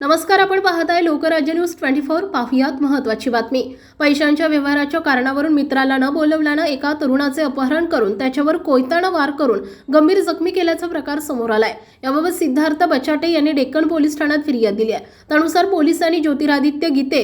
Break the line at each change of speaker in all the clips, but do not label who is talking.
नमस्कार आपण पाहताय लोकराज्य न्यूज ट्वेंटी फोर. पाहुयात महत्वाची बातमी. पैशांच्या व्यवहाराच्या कारणावरून मित्राला न बोलवल्यानं एका तरुणाचे अपहरण करून त्याच्यावर कोयतानं वार करून गंभीर जखमी केल्याचा प्रकार समोर आलाय. याबाबत सिद्धार्थ बचाटे यांनी डेक्कन पोलीस ठाण्यात फिर्याद दिली आहे. त्यानुसार पोलिसांनी ज्योतिरादित्य गीते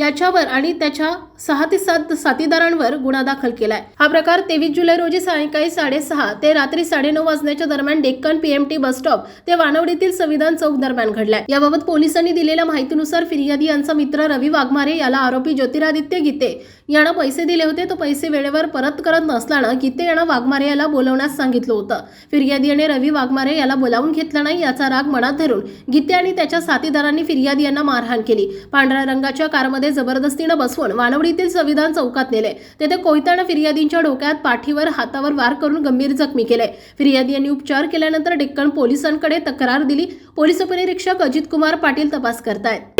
याच्यावर आणि त्याच्या सहा ते सात साथीदारांवर गुन्हा दाखल केलाय. हा प्रकार तेवीस जुलै रोजी सायंकाळी साडेसहा ते रात्री साडेनऊ वाजण्याच्या दरम्यान डेक्कन पीएमटी बस स्टॉप ते वानवडीतील संविधान चौक दरम्यान घडलाय. याबाबत पोलिसांनी दिलेल्या माहितीनुसार फिर्यादी यांचा मित्र रवी वाघमारे याला आरोपी ज्योतिरादित्य गीते यानं पैसे दिले होते तो पैसे वेळेवर परत करत नसल्यानं गीते यानं वाघमारे याला बोलवण्यास सांगितलं होतं. फिर्यादी याने रवी वाघमारे याला बोलावून घेतलं नाही याचा राग मनात धरून गीते आणि त्याच्या साथीदारांनी फिर्यादी यांना मारहाण केली. पांढऱ्या रंगाच्या कारमध्ये जबरदस्तीनं बसवून वानवडीतील संविधान चौकात नेले. तेथे कोयतानं फिर्यादींच्या डोक्यात पाठीवर हातावर वार करून गंभीर जखमी केले. फिर्यादी यांनी उपचार केल्यानंतर डेक्कन पोलिसांकडे तक्रार दिली. पोलीस उपनिरीक्षक अजित कुमार पाटील तपास करतायत.